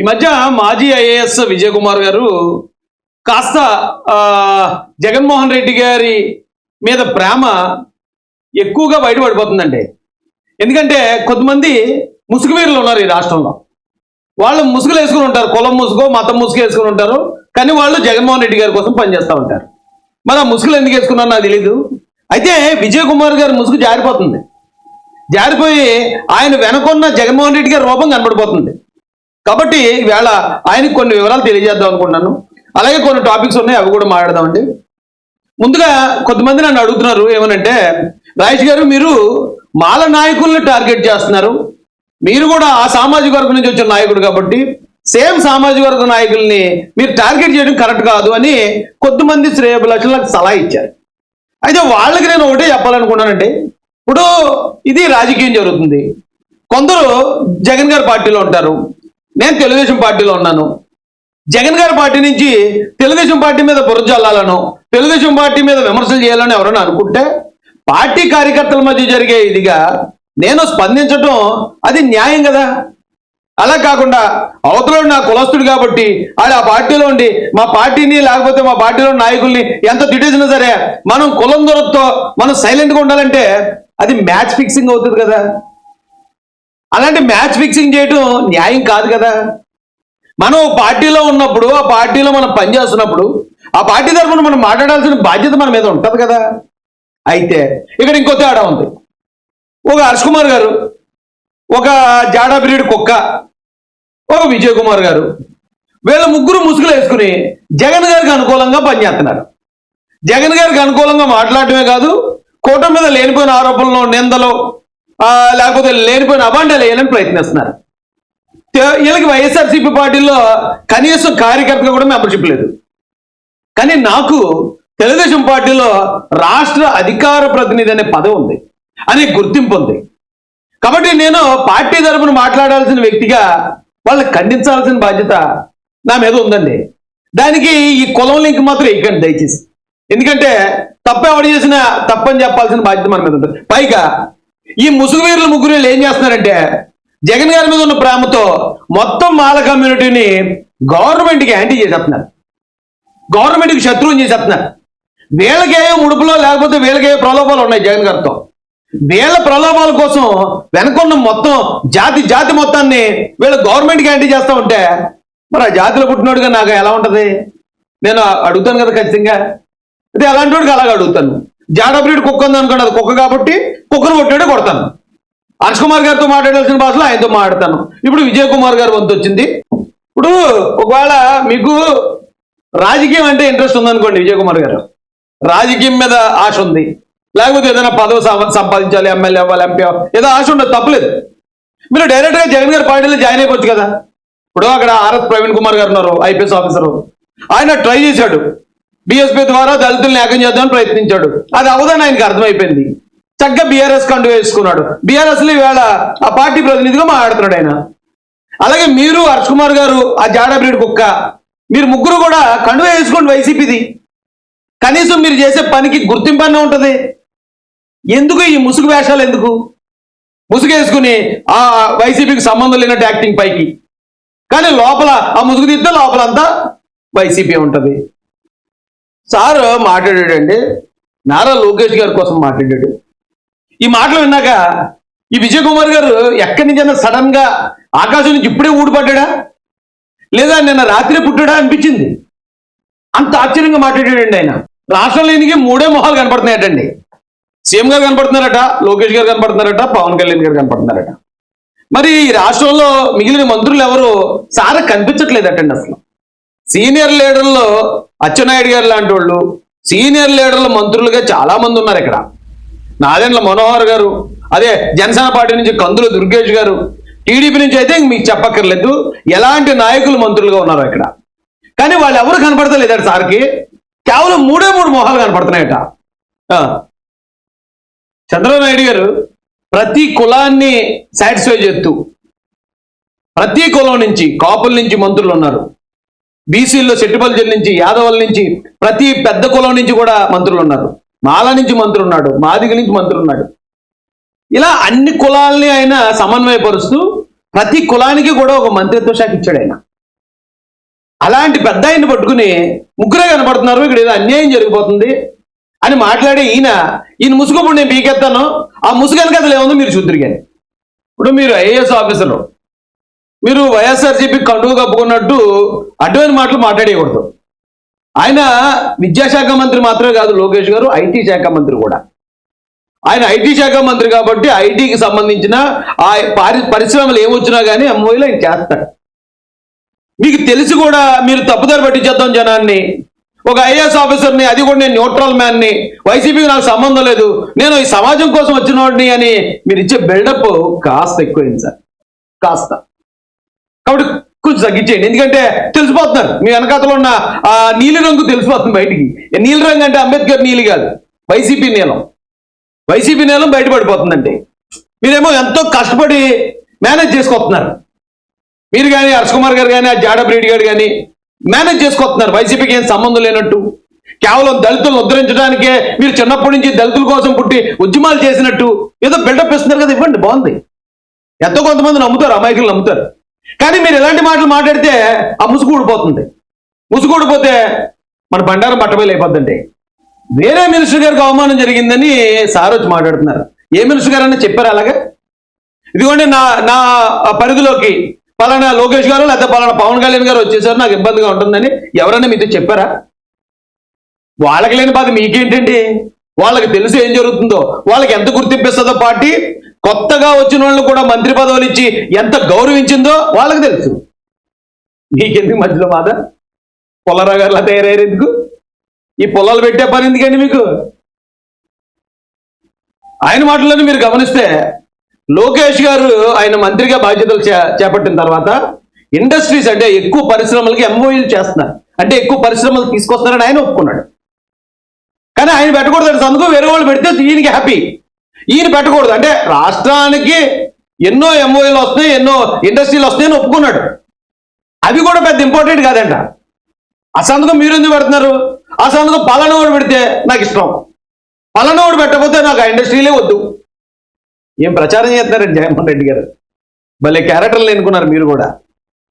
ఈ మధ్య మాజీ ఐఏఎస్ విజయ్ కుమార్ గారు కాస్త జగన్మోహన్ రెడ్డి గారి మీద ప్రేమ ఎక్కువగా బయటపడిపోతుందండి. ఎందుకంటే కొంతమంది ముసుగువీరులు ఉన్నారు ఈ రాష్ట్రంలో. వాళ్ళు ముసుగులు వేసుకుని ఉంటారు కులం ముసుగు మతం ముసుగు వేసుకుని ఉంటారు కానీ వాళ్ళు జగన్మోహన్ రెడ్డి గారి కోసం పనిచేస్తూ ఉంటారు. మరి ఆ ముసుగులు ఎందుకు వేసుకున్నారో నాకు తెలీదు. అయితే విజయ్ కుమార్ గారి ముసుగు జారిపోతుంది. జారిపోయి ఆయన వెనకున్న జగన్మోహన్ రెడ్డి గారి రూపం కనబడిపోతుంది. కాబట్టి వేళ ఆయనకు కొన్ని వివరాలు తెలియజేద్దాం అనుకుంటున్నాను. అలాగే కొన్ని టాపిక్స్ ఉన్నాయి అవి కూడా మాట్లాడదామండి. ముందుగా కొంతమంది నన్ను అడుగుతున్నారు ఏమనంటే రాజేష్ గారు మీరు మాల నాయకుల్ని టార్గెట్ చేస్తున్నారు. మీరు కూడా ఆ సామాజిక వర్గం నుంచి వచ్చిన నాయకుడు కాబట్టి సేమ్ సామాజిక వర్గ నాయకుల్ని మీరు టార్గెట్ చేయడం కరెక్ట్ కాదు అని కొంతమంది శ్రేయభిలాషులకు సలహా ఇచ్చారు. అయితే వాళ్ళకి నేను ఒకటే చెప్పాలనుకున్నానండి ఇప్పుడు ఇది రాజకీయం జరుగుతుంది. కొందరు జగన్ గారి పార్టీలో ఉంటారు. నేను తెలుగుదేశం పార్టీలో ఉన్నాను. జగన్ గారి పార్టీ నుంచి తెలుగుదేశం పార్టీ మీద బురద తెలుగుదేశం పార్టీ మీద విమర్శలు చేయాలని ఎవరైనా అనుకుంటే పార్టీ కార్యకర్తల మధ్య జరిగే ఇదిగా నేను స్పందించటం అది న్యాయం కదా. అలా కాకుండా అవతల నా కులస్తుడు కాబట్టి ఆడ ఆ పార్టీలో ఉండి మా పార్టీని లేకపోతే మా పార్టీలో నాయకుల్ని ఎంత తిట్టేసినా సరే మనం కులం దొరకతో మనం సైలెంట్గా ఉండాలంటే అది మ్యాచ్ ఫిక్సింగ్ అవుతుంది కదా. అలాంటి మ్యాచ్ ఫిక్సింగ్ చేయటం న్యాయం కాదు కదా. మనం పార్టీలో ఉన్నప్పుడు ఆ పార్టీలో మనం పనిచేస్తున్నప్పుడు ఆ పార్టీ తరఫున మనం మాట్లాడాల్సిన బాధ్యత మన మీద ఉంటుంది కదా. అయితే ఇక్కడ ఇంకో తేడా ఉంది. ఒక హర్ష్ కుమార్ గారు ఒక జాడా బ్రీడ్ కుక్క ఒక విజయ్ కుమార్ గారు వీళ్ళ ముగ్గురు ముసుగులు వేసుకుని జగన్ గారికి అనుకూలంగా పనిచేస్తున్నారు జగన్ గారికి అనుకూలంగా మాట్లాడటమే కాదు కూటమి మీద లేనిపోయిన ఆరోపణలు నిందలు లేకపోతే లేనిపోయిన అబాండాలు వేయాలని ప్రయత్నిస్తున్నారు. వీళ్ళకి వైఎస్ఆర్సీపీ పార్టీలో కనీసం కార్యకర్తగా కూడా మెంబర్షిప్ లేదు. కానీ నాకు తెలుగుదేశం పార్టీలో రాష్ట్ర అధికార ప్రతినిధి అనే పదవి ఉంది అనే గుర్తింపు ఉంది. కాబట్టి నేను పార్టీ తరపున మాట్లాడాల్సిన వ్యక్తిగా వాళ్ళని ఖండించాల్సిన బాధ్యత నా మీద ఉందండి. దానికి ఈ కులం లింక్ మాత్రం ఎక్కండి దయచేసి. ఎందుకంటే తప్పు ఎవడు చేసినా తప్పని చెప్పాల్సిన బాధ్యత మన మీద ఉంటుంది. పైగా ఈ ముసుగు వీరులు ముగ్గురు ఏం చేస్తున్నారంటే జగన్ గారి మీద ఉన్న ప్రేమతో మొత్తం మాల కమ్యూనిటీని గవర్నమెంట్కి యాంటీ చేసేస్తున్నారు. గవర్నమెంట్కి శత్రువుని చేసేస్తున్నారు. వీళ్ళకేయో ఉడుపులో లేకపోతే వీళ్ళకేయో ప్రలోభాలు ఉన్నాయి జగన్ గారితో. వీళ్ళ ప్రలోభాల కోసం వెనకున్న మొత్తం జాతి జాతి మొత్తాన్ని వీళ్ళు గవర్నమెంట్కి యాంటీ చేస్తా ఉంటే మరి ఆ జాతిలో పుట్టినోడుగా నాకు ఎలా ఉంటుంది? నేను అడుగుతాను కదా ఖచ్చితంగా. అయితే అలాంటి వాడికి అలాగ అడుగుతాను. జాడ బ్రీడ్ కుక్క ఉంది అనుకోండి అది కుక్క కాబట్టి కుక్కను కొట్టాడే కొడతాను. హర్ష్ కుమార్ గారితో మాట్లాడాల్సిన భాషలో ఆయనతో మాట్లాడతాను. ఇప్పుడు విజయ్ కుమార్ గారు వంతు వచ్చింది. ఇప్పుడు ఒకవేళ మీకు రాజకీయం అంటే ఇంట్రెస్ట్ ఉందనుకోండి విజయ్ కుమార్ గారు. రాజకీయం మీద ఆశ ఉంది. లేకపోతే ఏదైనా పదవి సంపాదించాలి ఎమ్మెల్యే అవ్వాలి ఎంపీ ఏదో ఆశ ఉండదు తప్పలేదు. మీరు డైరెక్ట్గా జగన్ గారి పార్టీలో జాయిన్ అయిపోవచ్చు కదా. ఇప్పుడు అక్కడ ఆర్ఎస్ ప్రవీణ్ కుమార్ గారు ఉన్నారు ఐపీఎస్ ఆఫీసర్. ఆయన ట్రై చేశాడు. బీఎస్పీ ద్వారా దళితుల్ని ఏకం చేద్దామని ప్రయత్నించాడు. అది అవదని ఆయనకు అర్థమైపోయింది. చక్కగా బీఆర్ఎస్ కండు వేసుకున్నాడు. బీఆర్ఎస్లో ఈవేళ ఆ పార్టీ ప్రతినిధిగా మాట్లాడుతున్నాడు ఆయన. అలాగే మీరు హర్ష్ కుమార్ గారు ఆ జాడబ్రీడ్ కుక్క మీరు ముగ్గురు కూడా కండువా వేసుకోండి వైసీపీది. కనీసం మీరు చేసే పనికి గుర్తింపు అన్న ఎందుకు ఈ ముసుగు వేషాలు ఎందుకు? ముసుగు వేసుకుని ఆ వైసీపీకి సంబంధం లేనట్టు యాక్టింగ్ పైకి. కానీ లోపల ఆ ముసుగు తీస్తే లోపలంతా వైసీపీ ఉంటుంది. సార్ మాట్లాడాడండి. నారా లోకేష్ గారి కోసం మాట్లాడాడు. ఈ మాటలు విన్నాక ఈ విజయ్ కుమార్ గారు ఎక్కడి నుంచైనా సడన్గా ఆకాశం నుంచి ఇప్పుడే ఊడిపడ్డా లేదా నిన్న రాత్రి పుట్టాడా అనిపించింది? అంత ఆశ్చర్యంగా మాట్లాడాడండి ఆయన. రాష్ట్రంలో ఈయనకి మూడే మొహాలు కనపడుతున్నాయటండి. సీఎం గారు కనపడుతున్నారట లోకేష్ గారు కనపడుతున్నారట పవన్ కళ్యాణ్ గారు కనపడుతున్నారట. మరి ఈ రాష్ట్రంలో మిగిలిన మంత్రులు ఎవరు? సార కనిపించట్లేదటండి అసలు. సీనియర్ లీడర్లో అచ్చెన్నాయుడు గారు లాంటి వాళ్ళు సీనియర్ లీడర్లు మంత్రులుగా చాలా మంది ఉన్నారు ఇక్కడ. నాదెండ్ల మనోహర్ గారు అదే జనసేన పార్టీ నుంచి కందుల దుర్గేష్ గారు టీడీపీ నుంచి అయితే మీకు చెప్పక్కర్లేదు ఎలాంటి నాయకులు మంత్రులుగా ఉన్నారు ఇక్కడ. కానీ వాళ్ళు ఎవరు కనపడతలేదట సార్కి? కేవలం మూడే మూడు మొహాలు కనపడుతున్నాయట. చంద్రబాబు నాయుడు గారు ప్రతి కులాన్ని సాటిస్ఫై చేస్తూ ప్రతి కులం నుంచి కాపుల నుంచి మంత్రులు ఉన్నారు. బీసీల్లో చెట్టుపల్లి నుంచి యాదవుల నుంచి ప్రతి పెద్ద కులం నుంచి కూడా మంత్రులు ఉన్నారు. మాల నుంచి మంత్రులు ఉన్నాడు మాదిగ నుంచి మంత్రులు ఉన్నాడు. ఇలా అన్ని కులాలని ఆయన సమన్వయపరుస్తూ ప్రతి కులానికి కూడా ఒక మంత్రిత్వ శాఖ ఇచ్చాడు ఆయన. అలాంటి పెద్ద ఆయన పట్టుకుని ముగ్గురే కనపడుతున్నారు ఇక్కడ ఏదో అన్యాయం జరిగిపోతుంది అని మాట్లాడే ఈయన ఈయన ముసుగుప్పుడు నేను పీకెత్తాను ఆ ముసుగు వెనక ఏముందో? మీరు చూద్దరు కానీ ఇప్పుడు మీరు ఐఏఎస్ ఆఫీసర్లు మీరు వైఎస్ఆర్సీపీ కండువు కప్పుకున్నట్టు అడ్డమైన మాటలు మాట్లాడేయకూడదు. ఆయన విద్యాశాఖ మంత్రి మాత్రమే కాదు లోకేష్ గారు ఐటీ శాఖ మంత్రి కూడా. ఆయన ఐటీ శాఖ మంత్రి కాబట్టి ఐటీకి సంబంధించిన ఆ పారి- పరిశ్రమలు ఏమొచ్చినా కానీ ఎంఓఈలు ఆయన చేస్తాడు. మీకు తెలిసి కూడా మీరు తప్పుదారి పట్టించేద్దాం జనాన్ని. ఒక ఐఏఎస్ ఆఫీసర్ని అది కూడా నేను న్యూట్రల్ మ్యాన్ని. వైసీపీకి నాకు సంబంధం లేదు. నేను ఈ సమాజం కోసం వచ్చిన వాడిని అని మీరు ఇచ్చే బిల్డప్ కాస్త ఎక్కువైంది సార్. కాస్త. కాబట్టి కొంచెం తగ్గించేయండి. ఎందుకంటే తెలిసిపోతున్నారు. మీ వెనకాతలో ఉన్న ఆ నీలి రంగు తెలిసిపోతుంది బయటికి. నీలి రంగు అంటే అంబేద్కర్ నీలి కాదు. వైసీపీ నీలం. వైసీపీ నీలం బయటపడిపోతుందండి. మీరేమో ఎంతో కష్టపడి మేనేజ్ చేసుకొస్తున్నారు. మీరు కానీ హర్ష్ కుమార్ గారు కానీ ఆ జాడ గారు కానీ మేనేజ్ చేసుకొస్తున్నారు. వైసీపీకి ఏం సంబంధం లేనట్టు. కేవలం దళితులను ఉద్ధరించడానికే మీరు చిన్నప్పటి నుంచి దళితుల కోసం పుట్టి ఉద్యమాలు చేసినట్టు ఏదో బిల్డప్ ఇస్తున్నారు కదా. ఇవ్వండి బాగుంది. ఎంతో కొంతమంది నమ్ముతారు అమాయకులు నమ్ముతారు. కానీ మీరు ఇలాంటి మాటలు మాట్లాడితే ఆ ముసుగు ఊడిపోతుంది. ముసుగు ఊడిపోతే మన బండారం పట్టబయలు అయిపోద్దండి. వేరే మినిస్టర్ గారికి అవమానం జరిగిందని సార్ వచ్చి మాట్లాడుతున్నారు. ఏ మినిస్టర్ గారు అన్నా చెప్పారు అలాగే? ఇదిగోండి నా నా పరిధిలోకి పలానా లోకేష్ గారు లేకపోతే పలానా పవన్ కళ్యాణ్ గారు వచ్చేసారు నాకు ఇబ్బందిగా ఉంటుందని ఎవరైనా మీతో చెప్పారా? వాళ్ళకి లేని బాధ మీకేంటండి? వాళ్ళకి తెలిసి ఏం జరుగుతుందో వాళ్ళకి ఎంత గుర్తింపిస్తుందో పార్టీ కొత్తగా వచ్చిన వాళ్ళు కూడా మంత్రి పదవులు ఇచ్చి ఎంత గౌరవించిందో వాళ్ళకి తెలుసు. మీకెందుకు మధ్యలో బాధ? పొల్లరా గారిలా తయారయ్యారు ఎందుకు ఈ పొలాలు పెట్టే పని ఎందుకండి మీకు? ఆయన మాటలను మీరు గమనిస్తే లోకేష్ గారు ఆయన మంత్రిగా బాధ్యతలు చే- చేపట్టిన తర్వాత ఇండస్ట్రీస్ అంటే ఎక్కువ పరిశ్రమలకి ఎంఓఈలు చేస్తున్నారు. అంటే ఎక్కువ పరిశ్రమలు తీసుకొస్తున్నారని ఆయన ఒప్పుకున్నాడు. కానీ ఆయన పెట్టకూడదు అందుకు వేరే వాళ్ళు పెడితే ఈయనకి హ్యాపీ. ఈయన పెట్టకూడదు. అంటే రాష్ట్రానికి ఎన్నో ఎంఓఈలు వస్తున్నాయి ఎన్నో ఇండస్ట్రీలు వస్తున్నాయని ఒప్పుకున్నాడు. అవి కూడా పెద్ద ఇంపార్టెంట్ కాదంట. ఆ సంతకం మీరు ఎందుకు పెడుతున్నారు? ఆ సంతకం పలానోడు పెడితే నాకు ఇష్టం. పలానోడు పెట్టకపోతే నాకు ఆ ఇండస్ట్రీలే వద్దు. ఏం ప్రచారం చేస్తున్నారండి జగన్మోహన్ రెడ్డి గారు? భలే క్యారెక్టర్లు ఎన్నుకున్నారు మీరు కూడా.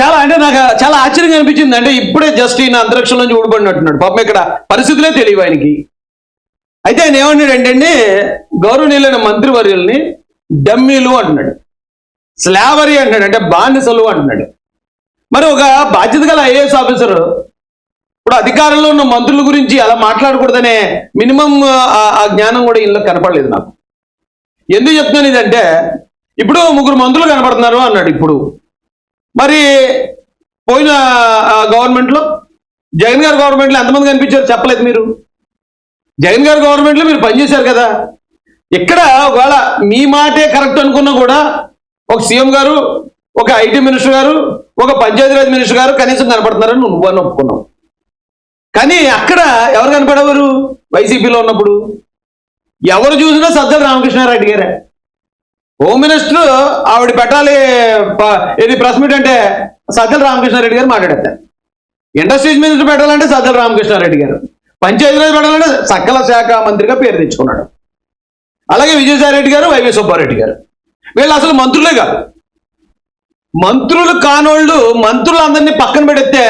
చాలా అంటే నాకు చాలా ఆశ్చర్యంగా అనిపించింది. అంటే ఇప్పుడే జస్ట్ ఈయన అంతరిక్షం నుంచి ఊడిపడినట్టున్నాడు. పాపం ఇక్కడ పరిస్థితులే తెలియవు ఆయనకి. అయితే ఆయన ఏమన్నాడు అంటే గౌరవనీయులైన మంత్రివర్యుల్ని డమ్మీలు అంటున్నాడు. స్లావరీ అంటున్నాడు అంటే బానిసలు అంటున్నాడు. మరి ఒక బాధ్యత గల ఐఏఎస్ ఆఫీసర్ ఇప్పుడు అధికారంలో ఉన్న మంత్రుల గురించి అలా మాట్లాడకూడదనే మినిమం ఆ జ్ఞానం కూడా ఇందులో కనపడలేదు నాకు. ఎందుకు చెప్తున్నాను ఇదంటే ఇప్పుడు ముగ్గురు మంత్రులు కనపడుతున్నారు అన్నాడు ఇప్పుడు. మరి పోయిన గవర్నమెంట్లో జగన్ గారి గవర్నమెంట్లో ఎంతమంది కనిపించారు చెప్పలేదు మీరు? జగన్ గారి గవర్నమెంట్లో మీరు పనిచేశారు కదా. ఇక్కడ ఒకవేళ మీ మాటే కరెక్ట్ అనుకున్నా కూడా ఒక సీఎం గారు ఒక ఐటీ మినిస్టర్ గారు ఒక పంచాయతీరాజ్ మినిస్టర్ గారు కనీసం కనపడుతున్నారని నువ్వు అని ఒప్పుకున్నావు. కానీ అక్కడ ఎవరు కనపడేవారు? వైసీపీలో ఉన్నప్పుడు. ఎవరు చూసినా సజ్జల రామకృష్ణారెడ్డి గారే. హోమ్ మినిస్టర్ ఆవిడ పెట్టాలి ఏది ఇది ప్రెస్ మీట్ అంటే సజ్జల రామకృష్ణారెడ్డి గారు మాట్లాడతారు ఇండస్ట్రీస్ మినిస్టర్ పెట్టాలంటే సజ్జల రామకృష్ణారెడ్డి గారు. పంచాయతీరాజ్ పెట్టాలంటే సకల శాఖ మంత్రిగా పేరు తెచ్చుకున్నాడు. అలాగే విజయసాయిరెడ్డి గారు వైవి సుబ్బారెడ్డి గారు. వీళ్ళు అసలు మంత్రులే కాదు. మంత్రులు కానోళ్ళు మంత్రులందరినీ పక్కన పెడితే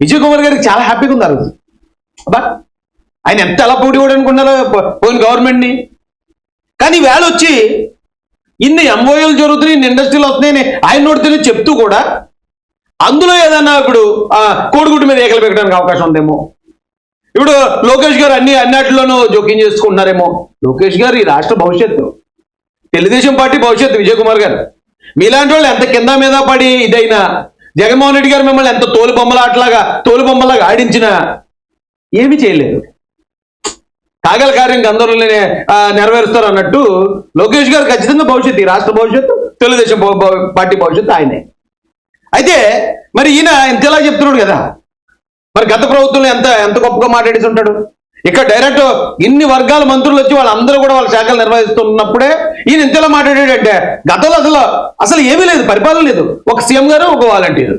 విజయ్ కుమార్ గారికి చాలా హ్యాపీగా ఉంది అరుగుతుంది బట్ ఆయన ఎంత ఎలా పోటీ కూడా అనుకున్నారో పోయిన గవర్నమెంట్ని. కానీ వేళ వచ్చి ఇన్ని ఎంఓఏలు జరుగుతున్నాయి ఇన్ని ఇండస్ట్రీలు వస్తున్నాయని ఆయన నోటితోనే చెప్తూ కూడా అందులో ఏదన్నా ఇప్పుడు ఆ, కోడిగుడ్డు మీద ఏకలు పెట్టడానికి అవకాశం ఉందేమో. ఇప్పుడు లోకేష్ గారు అన్ని అన్నిటిలోనూ జోక్యం చేసుకుంటున్నారేమో. లోకేష్ గారు ఈ రాష్ట్ర భవిష్యత్తు. తెలుగుదేశం పార్టీ భవిష్యత్తు విజయ్ కుమార్ గారు. మీలాంటి వాళ్ళు ఎంత కింద మీద పడి ఇదైనా జగన్మోహన్ రెడ్డి గారు మిమ్మల్ని ఎంత తోలు బొమ్మలాట్లాగా తోలు బొమ్మలాగా ఆడించినా ఏమీ చేయలేదు. కాగల కార్యం గందరూలోనే నెరవేరుస్తారు అన్నట్టు లోకేష్ గారు ఖచ్చితంగా భవిష్యత్తు ఈ రాష్ట్ర భవిష్యత్తు తెలుగుదేశం పార్టీ భవిష్యత్తు ఆయనే. అయితే మరి ఈయన ఇంతలా చెప్తున్నాడు కదా. మరి గత ప్రభుత్వంలో ఎంత ఎంత గొప్పగా మాట్లాడేసి ఉంటాడు? ఇక్కడ డైరెక్ట్ ఇన్ని వర్గాల మంత్రులు వచ్చి వాళ్ళందరూ కూడా వాళ్ళ శాఖలు నిర్వహిస్తున్నప్పుడే ఈయన ఇంతలో మాట్లాడాడంటే గతంలో అసలు అసలు ఏమీ లేదు పరిపాలన లేదు. ఒక సీఎం గారు ఒక వాలంటీర్.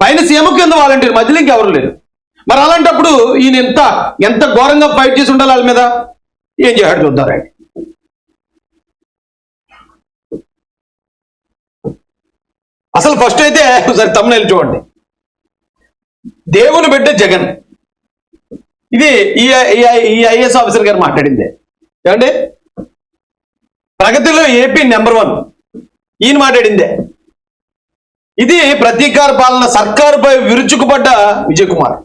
పైన సీఎం కింద వాలంటీర్ మధ్యలో ఇంకెవరు లేరు. మరి అలాంటప్పుడు ఈయన ఎంత ఎంత ఘోరంగా ఫైట్ చేసి ఉండాలి వాళ్ళ మీద? ఏం చేయాడు చూద్దారండి అసలు ఫస్ట్ అయితే ఒకసారి తమ్ముళ్ళు చూడండి. దేవుని బిడ్డ జగన్. ఇది ఈ ఐఏఎస్ ఆఫీసర్ గారు మాట్లాడిందే. ఏమండి? ప్రగతిలో ఏపీ నెంబర్ వన్. ఈయన మాట్లాడిందే. ఇది ప్రతీకార పాలన సర్కారుపై విరుచుకుపడ్డ విజయ్ కుమార్.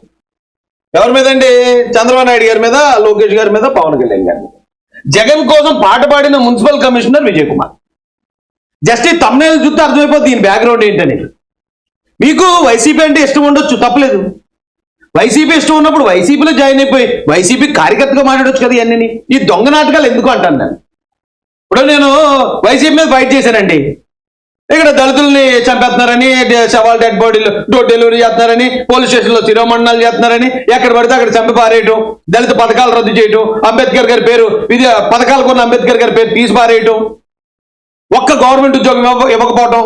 ఎవరి మీద అండి చంద్రబాబు నాయుడు గారి మీద లోకేష్ గారి మీద పవన్ కళ్యాణ్ గారి మీద. జగన్ కోసం పాట పాడిన municipal commissioner Vijay Kumar. Just ఈ తమ్నేలు చూస్తే అర్థమైపోతుంది దీని బ్యాక్గ్రౌండ్ ఏంటని. మీకు వైసీపీ అంటే ఇష్టం ఉండొచ్చు తప్పలేదు. వైసీపీ ఇష్టం ఉన్నప్పుడు వైసీపీలో జాయిన్ అయిపోయి వైసీపీ కార్యకర్తగా మాట్లాడొచ్చు కదా ఇవన్నీ ఈ దొంగ నాటకాలు ఎందుకు అంటాను నేను? ఇప్పుడు నేను వైసీపీ మీద ఫైట్ చేశానండి. ఇక్కడ దళితుల్ని చంపేస్తున్నారని సవాల్ శవాల్ డెడ్ బాడీలు డోర్ డెలివరీ చేస్తున్నారని పోలీస్ స్టేషన్లో శిరోమండలు చేస్తున్నారని ఎక్కడ పడితే అక్కడ చంపి పారేయటం దళిత పథకాలు రద్దు చేయటం అంబేద్కర్ గారి పేరు ఇది పథకాలు కొన్న అంబేద్కర్ గారి పేరు తీసి పారేయటం ఒక్క గవర్నమెంట్ ఉద్యోగం ఇవ్వ- ఇవ్వకపోవటం.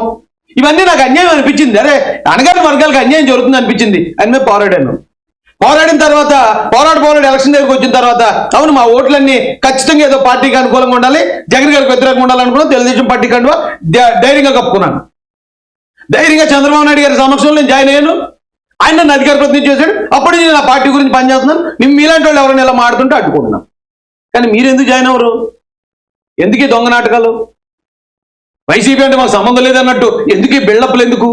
ఇవన్నీ నాకు అన్యాయం అనిపించింది. అరే అనగాని వర్గాలకు అన్యాయం జరుగుతుంది అనిపించింది. అని మేము పోరాడాను. పోరాడిన తర్వాత పోరాడు పోరాడు ఎలక్షన్ దగ్గరికి వచ్చిన తర్వాత అవును మా ఓట్లన్నీ ఖచ్చితంగా ఏదో పార్టీకి అనుకూలంగా ఉండాలి జగన్ గారికి వ్యతిరేకంగా ఉండాలనుకున్నాను తెలుగుదేశం పార్టీ కండువా ధైర్యంగా కప్పుకున్నాను. ధైర్యంగా చంద్రబాబు నాయుడు గారి సమక్షంలో నేను జాయిన్ అయ్యాను. ఆయన నన్ను అధికార ప్రతినిధి చేశాడు. అప్పుడు నేను ఆ పార్టీ గురించి పనిచేస్తున్నాను. మేము మీలాంటి వాళ్ళు ఎవరైనా ఇలా మాడుతుంటే అడ్డుకుంటున్నాం కానీ మీరు ఎందుకు జాయిన్ అవ్వరు? ఎందుకు దొంగ నాటకాలు? వైసీపీ అంటే మాకు సంబంధం లేదన్నట్టు ఎందుకు ఈ బిల్డప్లు ఎందుకు?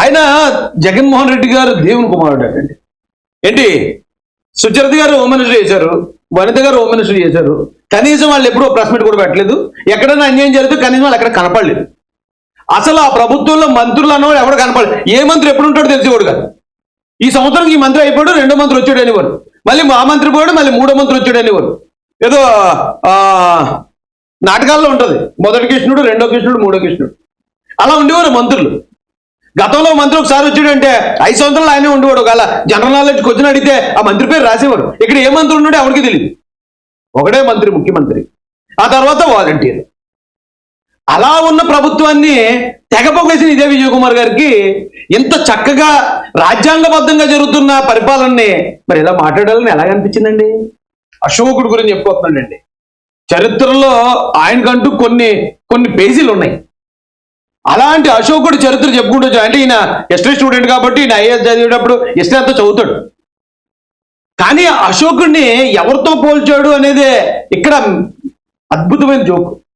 ఆయన జగన్మోహన్ రెడ్డి గారు దేవుని కుమారుడు అండి. ఏంటి? సుచరిత గారు హోమ్ మినిస్టర్ చేశారు వనిత గారు హోమ్ మినిస్టర్ చేశారు. కనీసం వాళ్ళు ఎప్పుడూ ప్రెస్ మీట్ కూడా పెట్టలేదు. ఎక్కడైనా అన్యాయం జరిగితే కనీసం వాళ్ళు ఎక్కడ కనపడలేదు. అసలు ఆ ప్రభుత్వంలో మంత్రులు అన్నవాడు ఎవడు కనపడలేదు. ఏ మంత్రి ఎప్పుడు ఉంటాడో తెలిసేవాడు కాదు. ఈ సంవత్సరం ఈ మంత్రి అయిపోయాడు రెండో మంత్రి వచ్చాడు అనేవారు మళ్ళీ మా మంత్రి పోయాడు మళ్ళీ మూడో మంత్రి వచ్చాడు అనేవారు ఏదో నాటకాల్లో ఉంటుంది. మొదటి కృష్ణుడు రెండో కృష్ణుడు మూడో కృష్ణుడు. అలా ఉండేవారు మంత్రులు. గతంలో మంత్రి ఒకసారి వచ్చాడంటే ఐదు సంవత్సరాలు ఆయనే ఉండేవాడు. ఒకవేళ జనరల్ నాలెడ్జ్ క్వశ్చన్ అడిగితే ఆ మంత్రి పేరు రాసేవాడు. ఇక్కడ ఏ మంత్రి ఉన్నాడో ఎవరికి తెలియదు ఒకడే మంత్రి ముఖ్యమంత్రి. ఆ తర్వాత వాలంటీర్. అలా ఉన్న ప్రభుత్వాన్ని తెగపొగేసిన ఇదే విజయకుమార్ గారికి ఇంత చక్కగా రాజ్యాంగబద్ధంగా జరుగుతున్న పరిపాలనని మరి ఇలా మాట్లాడాలని ఎలాగనిపించిందండి అశోకుడు గురించి చెప్పుకోతున్నాడండి చరిత్రలో ఆయనకంటూ కొన్ని కొన్ని పేజీలు ఉన్నాయి అలాంటి అశోకుడు చరిత్ర చెప్పుకుంటూ అంటే ఈయన హిస్టరీ స్టూడెంట్ కాబట్టి ఈయన ఐఏఎస్ చదివేటప్పుడు హిస్టరీ అంతా చదువుతాడు. కానీ అశోకుడిని ఎవరితో పోల్చాడు అనేది ఇక్కడ అద్భుతమైన జోకు.